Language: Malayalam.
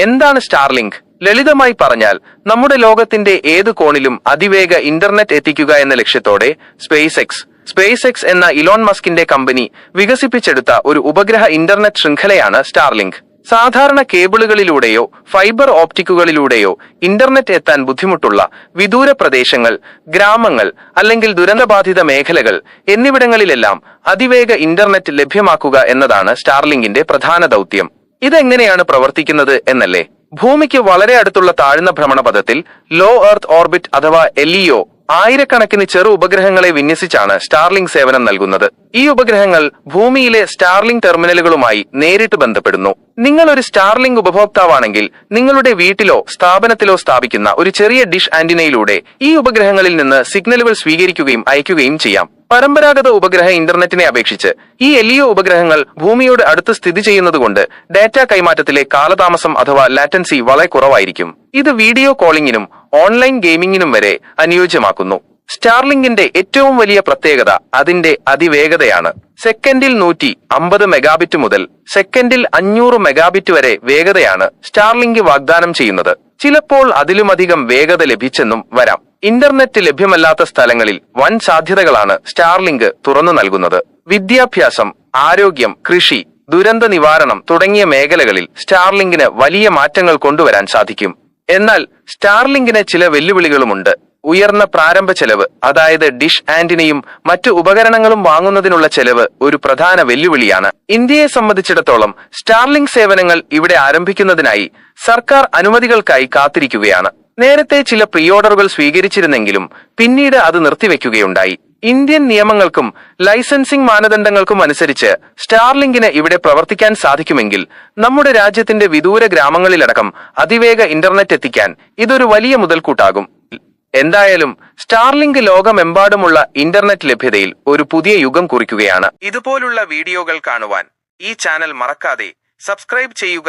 എന്താണ് സ്റ്റാർലിങ്ക്? ലളിതമായി പറഞ്ഞാൽ നമ്മുടെ ലോകത്തിന്റെ ഏത് കോണിലും അതിവേഗ ഇന്റർനെറ്റ് എത്തിക്കുക എന്ന ലക്ഷ്യത്തോടെ സ്പേസ് എക്സ് സ്പേസ് എക്സ് എന്ന ഇലോൺ മസ്കിന്റെ കമ്പനി വികസിപ്പിച്ചെടുത്ത ഒരു ഉപഗ്രഹ ഇന്റർനെറ്റ് ശൃംഖലയാണ് സ്റ്റാർലിങ്ക്. സാധാരണ കേബിളുകളിലൂടെയോ ഫൈബർ ഓപ്റ്റിക്കുകളിലൂടെയോ ഇന്റർനെറ്റ് എത്താൻ ബുദ്ധിമുട്ടുള്ള വിദൂര പ്രദേശങ്ങൾ ഗ്രാമങ്ങൾ അല്ലെങ്കിൽ ദുരന്തബാധിത മേഖലകൾ എന്നിവിടങ്ങളിലെല്ലാം അതിവേഗ ഇന്റർനെറ്റ് ലഭ്യമാക്കുക എന്നതാണ് സ്റ്റാർലിങ്കിന്റെ പ്രധാന ദൗത്യം. ഇതെങ്ങനെയാണ് പ്രവർത്തിക്കുന്നത് എന്നല്ലേ? ഭൂമിക്ക് വളരെ അടുത്തുള്ള താഴ്ന്ന ഭ്രമണപഥത്തിൽ ലോ എർത്ത് ഓർബിറ്റ് അഥവാ എൽഇഒ ആയിരക്കണക്കിന് ചെറു ഉപഗ്രഹങ്ങളെ വിന്യസിച്ചാണ് സ്റ്റാർലിംഗ് സേവനം നൽകുന്നത്. ഈ ഉപഗ്രഹങ്ങൾ ഭൂമിയിലെ സ്റ്റാർലിംഗ് ടെർമിനലുകളുമായി നേരിട്ട് ബന്ധപ്പെടുന്നു. നിങ്ങൾ ഒരു സ്റ്റാർലിംഗ് ഉപഭോക്താവാണെങ്കിൽ നിങ്ങളുടെ വീട്ടിലോ സ്ഥാപനത്തിലോ സ്ഥാപിക്കുന്ന ഒരു ചെറിയ ഡിഷ് ആന്റിനയിലൂടെ ഈ ഉപഗ്രഹങ്ങളിൽ നിന്ന് സിഗ്നലുകൾ സ്വീകരിക്കുകയും അയക്കുകയും ചെയ്യാം. പരമ്പരാഗത ഉപഗ്രഹ ഇന്റർനെറ്റിനെ അപേക്ഷിച്ച് ഈ എലിയോ ഉപഗ്രഹങ്ങൾ ഭൂമിയോട് അടുത്ത് സ്ഥിതി ചെയ്യുന്നതുകൊണ്ട് ഡാറ്റ കൈമാറ്റത്തിലെ കാലതാമസം അഥവാ ലാറ്റൻസി വളരെ കുറവായിരിക്കും. ഇത് വീഡിയോ കോളിംഗിനും ഓൺലൈൻ ഗെയിമിംഗിനും വരെ അനുയോജ്യമാക്കുന്നു. സ്റ്റാർലിങ്കിന്റെ ഏറ്റവും വലിയ പ്രത്യേകത അതിന്റെ അതിവേഗതയാണ്. സെക്കൻഡിൽ നൂറ്റി അമ്പത് മെഗാബിറ്റ് മുതൽ സെക്കൻഡിൽ അഞ്ഞൂറ് മെഗാബിറ്റ് വരെ വേഗതയാണ് സ്റ്റാർലിങ്ക് വാഗ്ദാനം ചെയ്യുന്നത്. ചിലപ്പോൾ അതിലുമധികം വേഗത ലഭിച്ചെന്നും വരാം. ഇന്റർനെറ്റ് ലഭ്യമല്ലാത്ത സ്ഥലങ്ങളിൽ വൻ സാധ്യതകളാണ് സ്റ്റാർലിങ്ക് തുറന്നു നൽകുന്നത്. വിദ്യാഭ്യാസം ആരോഗ്യം കൃഷി ദുരന്ത നിവാരണം തുടങ്ങിയ മേഖലകളിൽ സ്റ്റാർലിങ്കിന് വലിയ മാറ്റങ്ങൾ കൊണ്ടുവരാൻ സാധിക്കും. എന്നാൽ സ്റ്റാർലിങ്കിന് ചില വെല്ലുവിളികളുമുണ്ട്. ഉയർന്ന പ്രാരംഭ ചെലവ് അതായത് ഡിഷ് ആന്റിനയും മറ്റു ഉപകരണങ്ങളും വാങ്ങുന്നതിനുള്ള ചെലവ് ഒരു പ്രധാന വെല്ലുവിളിയാണ്. ഇന്ത്യയെ സംബന്ധിച്ചിടത്തോളം സ്റ്റാർലിങ്ക് സേവനങ്ങൾ ഇവിടെ ആരംഭിക്കുന്നതിനായി സർക്കാർ അനുമതികൾക്കായി കാത്തിരിക്കുകയാണ്. നേരത്തെ ചില പ്രീ ഓർഡറുകൾ സ്വീകരിച്ചിരുന്നെങ്കിലും പിന്നീട് അത് നിർത്തിവെക്കുകയുണ്ടായി. ഇന്ത്യൻ നിയമങ്ങൾക്കും ലൈസൻസിംഗ് മാനദണ്ഡങ്ങൾക്കും അനുസരിച്ച് സ്റ്റാർലിങ്കിന് ഇവിടെ പ്രവർത്തിക്കാൻ സാധിക്കുമെങ്കിൽ നമ്മുടെ രാജ്യത്തിന്റെ വിദൂര ഗ്രാമങ്ങളിലടക്കം അതിവേഗ ഇന്റർനെറ്റ് എത്തിക്കാൻ ഇതൊരു വലിയ മുതൽക്കൂട്ടാകും. എന്തായാലും സ്റ്റാർലിങ്ക് ലോകമെമ്പാടുമുള്ള ഇന്റർനെറ്റ് ലഭ്യതയിൽ ഒരു പുതിയ യുഗം കുറിക്കുകയാണ്. ഇതുപോലുള്ള വീഡിയോകൾ കാണുവാൻ ഈ ചാനൽ മറക്കാതെ സബ്സ്ക്രൈബ് ചെയ്യുക.